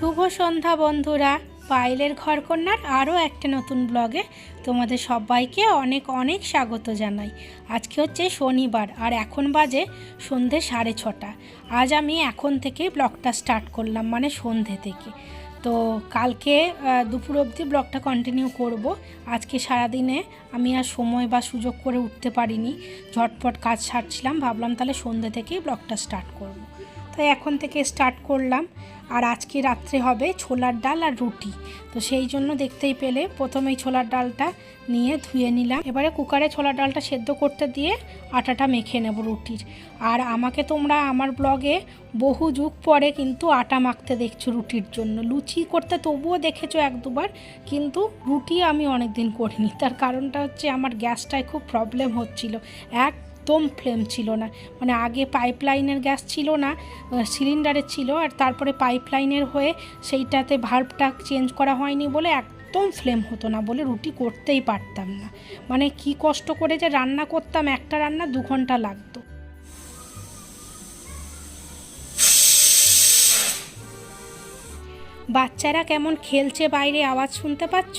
শুভ সন্ধ্যা বন্ধুরা। পাইলের ঘরকন্যার আরও একটা নতুন ব্লগে তোমাদের সবাইকে অনেক অনেক স্বাগত জানাই। আজকে হচ্ছে শনিবার আর এখন বাজে সন্ধে সাড়ে ছটা। আজ আমি এখন থেকে ব্লগটা স্টার্ট করলাম মানে সন্ধে থেকে। তো কালকে দুপুর অবধি ব্লগটা কন্টিনিউ করব। আজকে সারাদিনে আমি আর সময় বা সুযোগ করে উঠতে পারিনি। ঝটপট কাজ সারছিলাম, ভাবলাম তাহলে সন্ধে থেকেই ব্লগটা স্টার্ট করব। তাই এখন থেকে স্টার্ট করলাম। আর আজকে রাত্রে হবে ছোলার ডাল আর রুটি। তো সেই জন্য দেখতেই পেলে প্রথমেই ছোলার ডালটা নিয়ে ধুয়ে নিলাম। এবারে কুকারে ছোলার ডালটা সেদ্ধ করতে দিয়ে আটাটা মেখে নেব রুটির। আর আমাকে তোমরা আমার ব্লগে বহু যুগ পরে কিন্তু আটা মাখতে দেখছ রুটির জন্য। লুচি করতে তবুও দেখেছ এক দুবার, কিন্তু রুটি আমি অনেক দিন করিনি। তার কারণটা হচ্ছে আমার গ্যাসটায় খুব প্রবলেম হচ্ছিল। এক একদম ফ্লেম ছিল না। মানে আগে পাইপলাইনের গ্যাস ছিল না সিলিন্ডারের ছিল আর তারপরে পাইপলাইনের হয়ে সেইটাতে ভাল্বটা চেঞ্জ করা হয়নি বলে একদম ফ্লেম হতো না বলে রুটি করতেই পারতাম না। মানে কি কষ্ট করে যে রান্না করতাম, একটা রান্না দু ঘণ্টা লাগতো। বাচ্চারা কেমন খেলছে বাইরে আওয়াজ শুনতে পাচ্ছ?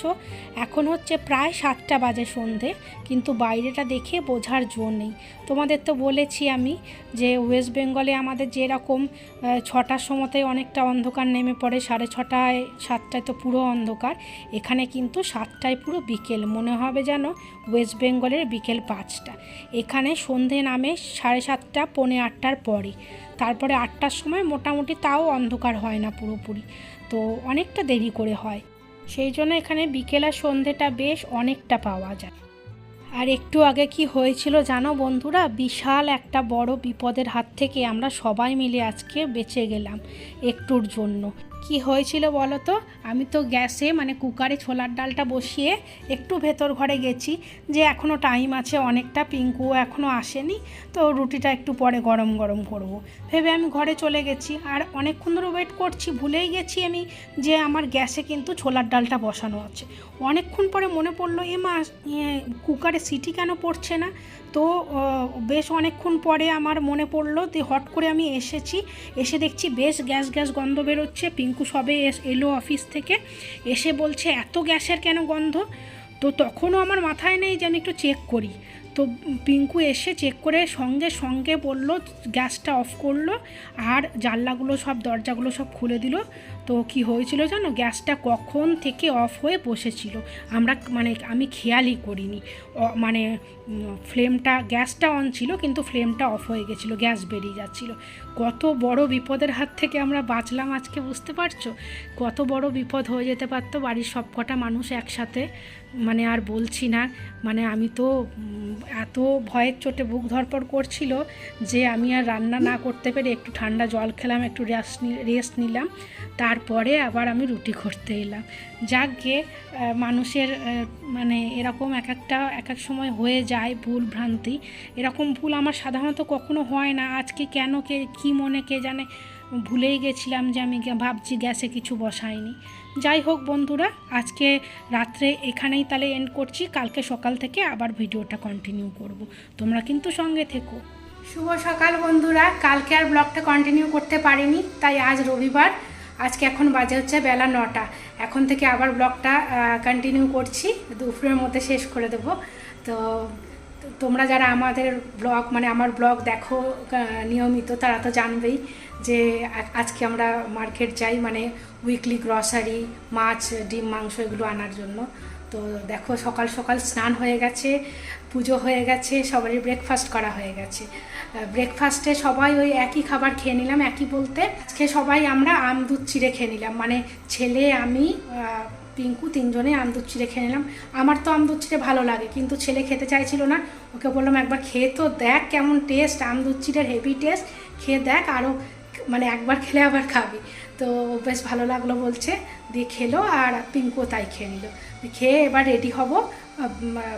এখন হচ্ছে প্রায় সাতটা বাজে সন্ধে, কিন্তু বাইরেটা দেখে বোঝার জো নেই। তোমাদের তো বলেছি আমি যে ওয়েস্ট বেঙ্গলে আমাদের যেরকম ছটার সময়তে অনেকটা অন্ধকার নেমে পড়ে, সাড়ে ছটায়, সাতটায় তো পুরো অন্ধকার। এখানে কিন্তু সাতটায় পুরো বিকেল, মনে হবে যেন ওয়েস্ট বেঙ্গলের বিকেল পাঁচটা। এখানে সন্ধে নামে সাড়ে সাতটা, পৌনে আটটার পরে। তারপরে আটটার সময় মোটামুটি তাও অন্ধকার হয় না পুরোপুরি। তো অনেকটা দেরি করে হয়। সেই জন্য এখানে বিকেল আর সন্ধেটা বেশ অনেকটা পাওয়া যায়। আর একটু আগে কি হয়েছিল জানো বন্ধুরা? বিশাল একটা বড় বিপদের হাত থেকে আমরা সবাই মিলে আজকে বেঁচে গেলাম একটুর জন্য। কি হয়েছিল বলো তো? আমি তো গ্যাসে মানে কুকারে ছোলার ডালটা বসিয়ে একটু ভেতর ঘরে গেছি, যে এখনও টাইম আছে অনেকটা, পিঙ্কুও এখনও আসেনি, তো রুটিটা একটু পরে গরম গরম করব। ভেবে আমি ঘরে চলে গেছি, আর অনেকক্ষণ ধরে ওয়েট করছি, ভুলেই গেছি আমি যে আমার গ্যাসে কিন্তু ছোলার ডালটা বসানো আছে। অনেকক্ষণ পরে মনে পড়ল, এ মা কুকারে সিটি কেন পড়ছে না? তো বেশ অনেকক্ষণ পরে আমার মনে পড়ল যে হট করে আমি এসেছি। এসে দেখছি বেশ গ্যাস গ্যাস গন্ধ বেরোচ্ছে। পিঙ্কু সবে এলো অফিস থেকে। এসে বলছে, এত গ্যাসের কেন গন্ধ? তো তখনও আমার মাথায় নেই যে আমি একটু চেক করি। তো পিঙ্কু এসে চেক করে সঙ্গে সঙ্গে বলল, গ্যাসটা অফ করল। আর জানলাগুলো সব, দরজাগুলো সব খুলে দিল। তো কি হয়েছিল জানো? গ্যাসটা কখন থেকে অফ হয়ে বসেছিল। আমরা মানে আমি খেয়ালই করিনি। মানে ফ্লেমটা, গ্যাসটা অন ছিল কিন্তু ফ্লেমটা অফ হয়ে গেছিল, গ্যাস বেরিয়ে যাচ্ছিল। কত বড় বিপদের হাত থেকে আমরা বাঁচলাম আজকে, বুঝতে পারছ? কত বড় বিপদ হয়ে যেতে পারতো বাড়ির সব কটা মানুষ একসাথে। মানে আর বলছি না মানে আমি তো এত ভয়ের চোটে বুক ধরপড় করছিল যে আমি আর রান্না না করতে পেরে একটু ঠান্ডা জল খেলাম, একটু রেস্ট রেস্ট নিলাম। তারপরে আবার আমি রুটি করতে এলাম। যাক আহ, মানুষের মানে এরকম এক একটা এক এক সময় হয়ে যায় ভুল ভ্রান্তি। এরকম ভুল আমার সাধারণত কখনো হয় না। আজকে কেন কে কী মনে কে জানে ভুলেই গেছিলাম যে আমি ভাবছি গ্যাসে কিছু বসাইনি যাই হোক বন্ধুরা আজকে রাত্রে এখানেই তাহলে এন্ড করছি। কালকে সকাল থেকে আবার ভিডিওটা কন্টিনিউ করব। তোমরা কিন্তু সঙ্গে থেকো। শুভ সকাল বন্ধুরা। কালকে আর ব্লগটা কন্টিনিউ করতে পারিনি তাই আজ রবিবার। আজকে এখন বাজে হচ্ছে বেলা নটা। এখন থেকে আবার ব্লগটা কন্টিনিউ করছি। দুপুরের মধ্যে শেষ করে দেব। তো তোমরা যারা আমাদের ব্লগ মানে আমার ব্লগ দেখো নিয়মিত, তারা তো জানবেই যে আজকে আমরা মার্কেট যাই মানে উইকলি গ্রসারি মাছ, ডিম, মাংস এগুলো আনার জন্য। তো দেখো সকাল সকাল স্নান হয়ে গেছে, পুজো হয়ে গেছে, সবারই ব্রেকফাস্ট করা হয়ে গেছে। ব্রেকফাস্টে সবাই ওই একই খাবার খেয়ে নিলাম, একই বলতে আজকে সবাই আমরা আম দুধ চিড়ে খেয়ে নিলাম। মানে ছেলে, আমি পিঙ্কু তিনজনে আম দুধ চিড়ে খেয়ে নিলাম। আমার তো আম দুধ চিড়ে ভালো লাগে, কিন্তু ছেলে খেতে চাইছিল না। ওকে বললাম, একবার খেয়ে তো দেখ কেমন টেস্ট আম দুধ চিড়ের হেভি টেস্ট খেয়ে দেখ আরও মানে একবার খেলে আবার খাবি। তো বেশ ভালো লাগল বলছে, দিয়ে খেলো আর পিঙ্কু তাই খেয়ে নিল। খেয়ে এবার রেডি হব।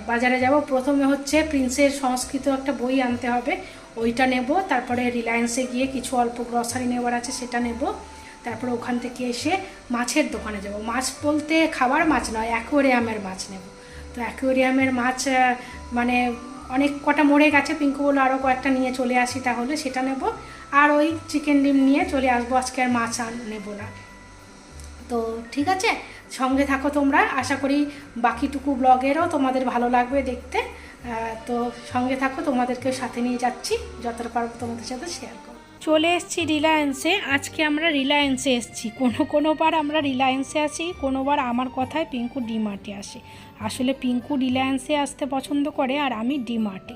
বাজারে যাব। প্রথমে হচ্ছে প্রিন্সের সংস্কৃত একটা বই আনতে হবে। ওইটা নেব। তারপরে রিলায়েন্সে গিয়ে কিছু অল্প গ্রসারি নেওয়ার আছে সেটা নেব। তারপরে ওখান থেকে এসে মাছের দোকানে যাব। মাছ বলতে খাবার মাছ নয় অ্যাকোরিয়ামের মাছ নেব। তো অ্যাকোরিয়ামের মাছ মানে অনেক কটা মরে গেছে। পিঙ্কু বলল আরও কয়েকটা নিয়ে চলে আসি তাহলে সেটা নেব। আর ওই চিকেন ডিম নিয়ে চলে আসব। আজকে আর মাছ আর নেব না। তো ঠিক আছে? সঙ্গে থাকো তোমরা। আশা করি বাকিটুকু ব্লগেরও তোমাদের ভালো লাগবে দেখতে। তো সঙ্গে থাকো তোমাদেরকে সাথে নিয়ে যাচ্ছি। যতটা পারব তোমাদের সাথে শেয়ার করো। চলে এসেছি রিলায়েন্সে আজকে আমরা রিলায়েন্সে এসেছি। কোনো কোনোবার আমরা রিলায়েন্সে আসি কোনোবার আমার কথায় পিঙ্কু ডিমার্টে আসে। আসলে পিঙ্কু রিলায়েন্সে আসতে পছন্দ করে আর আমি ডিমার্টে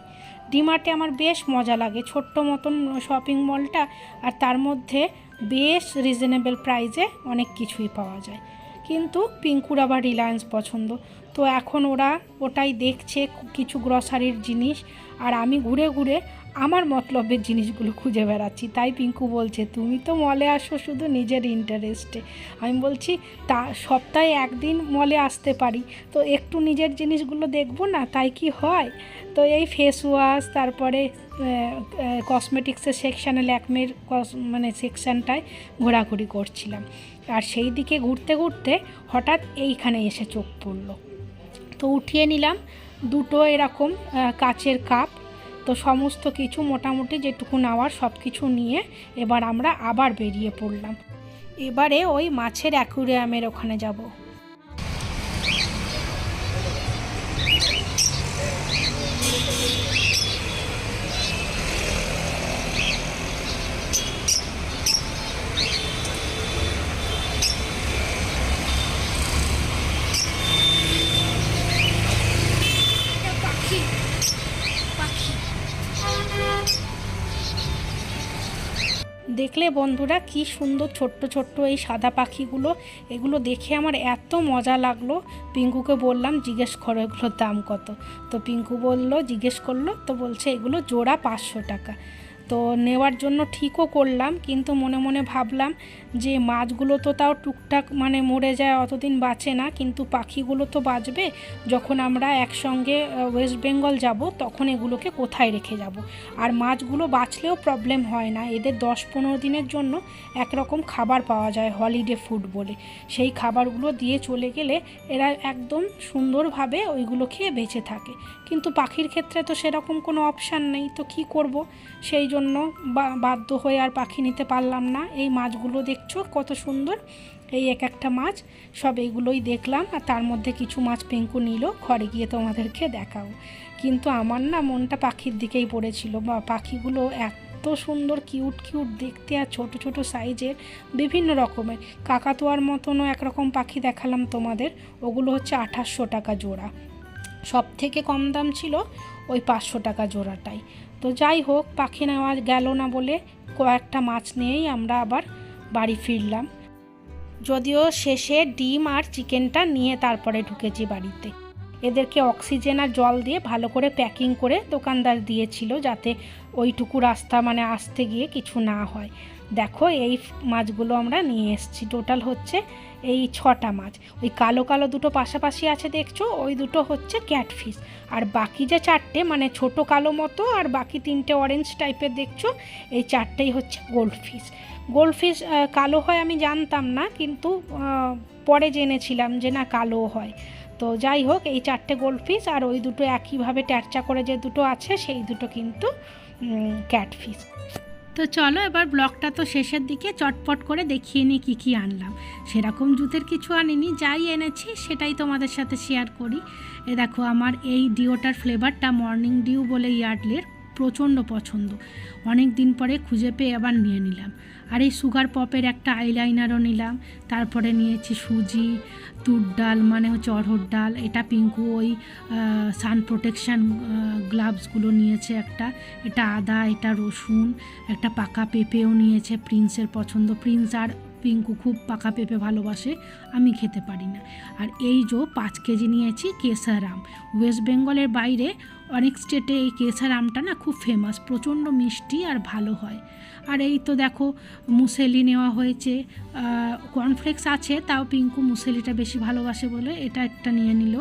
ডিমার্টে আমার বেশ মজা লাগে। ছোট্ট মতন শপিং মলটা আর তার মধ্যে বেশ রিজনেবল প্রাইজে অনেক কিছুই পাওয়া যায়। কিন্তু পিঙ্কুর আবার রিলায়েন্স পছন্দ। তো এখন ওরা ওটাই দেখছে, কিছু গ্রসারির জিনিস। আর আমি ঘুরে ঘুরে আমার মতলবের জিনিসগুলো খুঁজে বেড়াচ্ছি। তাই পিঙ্কু বলছে, তুমি তো মলে আসো শুধু নিজের ইন্টারেস্টে আমি বলছি, তা সপ্তাহে একদিন মলে আসতে পারি। তো একটু নিজের জিনিসগুলো দেখব না, তাই কি হয়? তো এই ফেস ওয়াশ তারপরে কসমেটিক্সের সেকশানে ল্যাকমের কস মানে সেকশানটায় ঘোরাঘুরি করছিলাম। আর সেই দিকে ঘুরতে ঘুরতে হঠাৎ এইখানে এসে চোখ পড়ল। তো উঠিয়ে নিলাম দুটো এরকম কাচের কাপ তো সমস্ত কিছু মোটামুটি যেটুকু নেওয়ার সব কিছু নিয়ে এবার আমরা আবার বেরিয়ে পড়লাম। এবারে ওই মাছের অ্যাকুরিয়ামের ওখানে যাব পাখি পাখি দেখলে বন্ধুরা কি সুন্দর ছোট্ট ছোট্ট এই সাদা পাখিগুলো, এগুলো দেখে আমার এত মজা লাগল। পিঙ্কুকে বললাম, জিজ্ঞেস করো এগুলোর দাম কত? তো পিঙ্কু বলল, জিজ্ঞেস করল? তো বলছে, এগুলো জোড়া পাঁচশো টাকা। তো নেওয়ার জন্য ঠিকও করলাম, কিন্তু মনে মনে ভাবলাম যে মাছগুলো তো তাও টুকটাক মানে মরে যায়, অতদিন বাঁচে না, কিন্তু পাখিগুলো তো বাঁচবে। যখন আমরা একসঙ্গে ওয়েস্ট বেঙ্গল যাব, তখন এগুলোকে কোথায় রেখে যাব? আর মাছগুলো বাঁচলেও প্রবলেম হয় না। এদের দশ পনেরো দিনের জন্য একরকম খাবার পাওয়া যায় হলিডে ফুড বলে। সেই খাবারগুলো দিয়ে চলে গেলে এরা একদম সুন্দরভাবে ওইগুলো খেয়ে বেঁচে থাকে। কিন্তু পাখির ক্ষেত্রে তো সেরকম কোনো অপশান নেই, তো কি করব? সেই জন্য বা- বাধ্য হয়ে আর পাখি নিতে পারলাম না। এই মাছগুলো দেখছ? কত সুন্দর। এই এক একটা মাছ। সব এইগুলোই দেখলাম আর তার মধ্যে কিছু মাছ পেঙ্কু নিল। ঘরে গিয়ে তোমাদেরকে দেখাও। কিন্তু আমার না মনটা পাখির দিকেই পড়েছিল। বা পাখিগুলো এত সুন্দর, কিউট কিউট দেখতে আর ছোট ছোট সাইজের বিভিন্ন রকমের। কাকাতুয়ার মতনও একরকম পাখি দেখালাম তোমাদের। ওগুলো হচ্ছে আঠাশশো টাকা জোড়া। সব থেকে কম দাম ছিল ওই পাঁচশো টাকা জোড়াটাই। তো যাই হোক, পাখি নেওয়া গেল না বলে কয়েকটা মাছ নিয়েই আমরা আবার বাড়ি ফিরলাম। যদিও শেষে ডিম আর চিকেনটা নিয়ে তারপরে ঢুকেছি বাড়িতে। এদেরকে অক্সিজেন আর জল দিয়ে ভালো করে প্যাকিং করে দোকানদার দিয়েছিল যাতে ওইটুকু রাস্তা মানে আসতে গিয়ে কিছু না হয়। দেখো, এই মাছগুলো আমরা নিয়ে এসেছি। টোটাল হচ্ছে এই ছটা মাছ। ওই কালো কালো দুটো পাশাপাশি আছে দেখছ? ওই দুটো হচ্ছে ক্যাটফিশ। আর বাকি যে চারটে মানে ছোট কালো মতো আর বাকি তিনটে অরেঞ্জ টাইপের দেখছ, এই চারটেই হচ্ছে গোল্ড ফিশ গোল্ড ফিশ কালো হয় আমি জানতাম না, কিন্তু পরে জেনেছিলাম যে না কালো হয়। তো যাই হোক, এই চারটে গোল্ড ফিশ আর ওই দুটো একইভাবে ট্যারচা করে যে দুটো আছে, সেই দুটো কিন্তু ক্যাটফিশ তো চলো এবার ব্লগটা তো শেষের দিকে চটপট করে দেখিয়ে নিই কী কী আনলাম। সেরকম জুতের কিছু আনিনি, যাই এনেছি সেটাই তোমাদের সাথে শেয়ার করি। এ দেখো, আমার এই ডিওটার ফ্লেভারটা মর্নিং ডিউ বলে ইয়ার্ডলের। প্রচণ্ড পছন্দ। অনেক দিন পরে খুঁজে পেয়ে আবার নিয়ে নিলাম। আর এই সুগার পপের একটা আইলাইনারও নিলাম। তারপরে নিয়েছি সুজি, তুর ডাল মানে হচ্ছে অড়হর ডাল, এটা পিঙ্কু ওই সান প্রোটেকশান গ্লাভসগুলো নিয়েছে একটা। এটা আদা, এটা রসুন, একটা পাকা পেঁপেও নিয়েছে প্রিন্সের পছন্দ। প্রিন্স আর পিঙ্কু খুব পাকা পেঁপে ভালোবাসে, আমি খেতে পারি না। আর এই যে পাঁচ কেজি নিয়েছি কেসার আম ওয়েস্ট বেঙ্গলের বাইরে অনেক স্টেটে এই কেসার আমটা না খুব ফেমাস প্রচণ্ড মিষ্টি আর ভালো হয়। আর এই তো দেখো, মুসেলি নেওয়া হয়েছে। কর্নফ্লেক্স আছে, তাও পিঙ্কু মুসেলিটা বেশি ভালোবাসে বলে, এটা একটা নিয়ে নিল।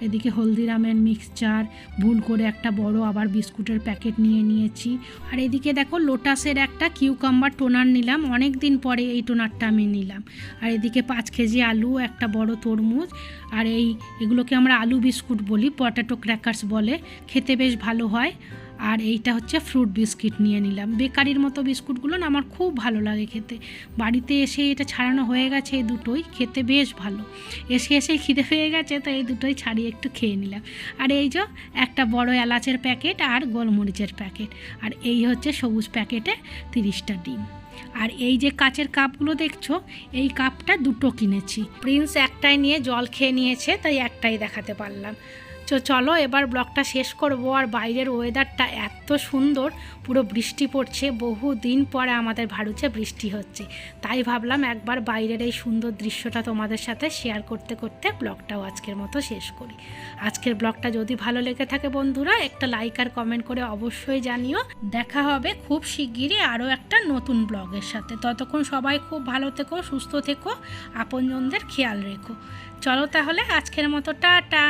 এদিকে হলদিরামের মিক্সচার ভুল করে একটা বড় আবার বিস্কুটের প্যাকেট নিয়ে নিয়েছি। আর এদিকে দেখো লোটাসের একটা কিউকাম্বার টোনার নিলাম। অনেক দিন পরে এই টোনারটা আমি নিলাম। আর এদিকে পাঁচ কেজি আলু, একটা বড় তরমুজ, আর এই এগুলোকে আমরা আলু বিস্কুট বলি পটেটো ক্র্যাকার্স বলে। খেতে বেশ ভালো হয়। আর এইটা হচ্ছে ফ্রুট বিস্কিট নিয়ে নিলাম। বেকারির মতো বিস্কুটগুলো না আমার খুব ভালো লাগে খেতে। বাড়িতে এসে এটা ছাড়ানো হয়ে গেছে এই দুটোই, খেতে বেশ ভালো। এসে এসে খিদে পেয়ে গেছে, তো এই দুটোই ছাড়িয়ে একটু খেয়ে নিলাম। আর এই যে একটা বড় এলাচের প্যাকেট আর গোলমরিচের প্যাকেট। আর এই হচ্ছে সবুজ প্যাকেটে তিরিশটা ডিম। আর এই যে কাচের কাপগুলো দেখছ, এই কাপটা দুটো কিনেছি। প্রিন্স একটাই নিয়ে জল খেয়ে নিয়েছে, তাই একটাই দেখাতে পারলাম। তো চলো এবার ব্লগটা শেষ করব আর বাইরের ওয়েদারটা এত সুন্দর, পুরো বৃষ্টি পড়ছে বহু দিন পরে আমাদের ভারুচে বৃষ্টি হচ্ছে। তাই ভাবলাম একবার বাইরের এই সুন্দর দৃশ্যটা তোমাদের সাথে শেয়ার করতে করতে ব্লগটাও আজকের মতো শেষ করি। আজকের ব্লগটা যদি ভালো লেগে থাকে বন্ধুরা, একটা লাইক আর কমেন্ট করে অবশ্যই জানিও। দেখা হবে খুব শিগগিরই আরও একটা নতুন ব্লগের সাথে। ততক্ষণ সবাই খুব ভালো থেকো, সুস্থ থেকো, আপনজনদের খেয়াল রেখো। চলো তাহলে আজকের মতো, টাটা!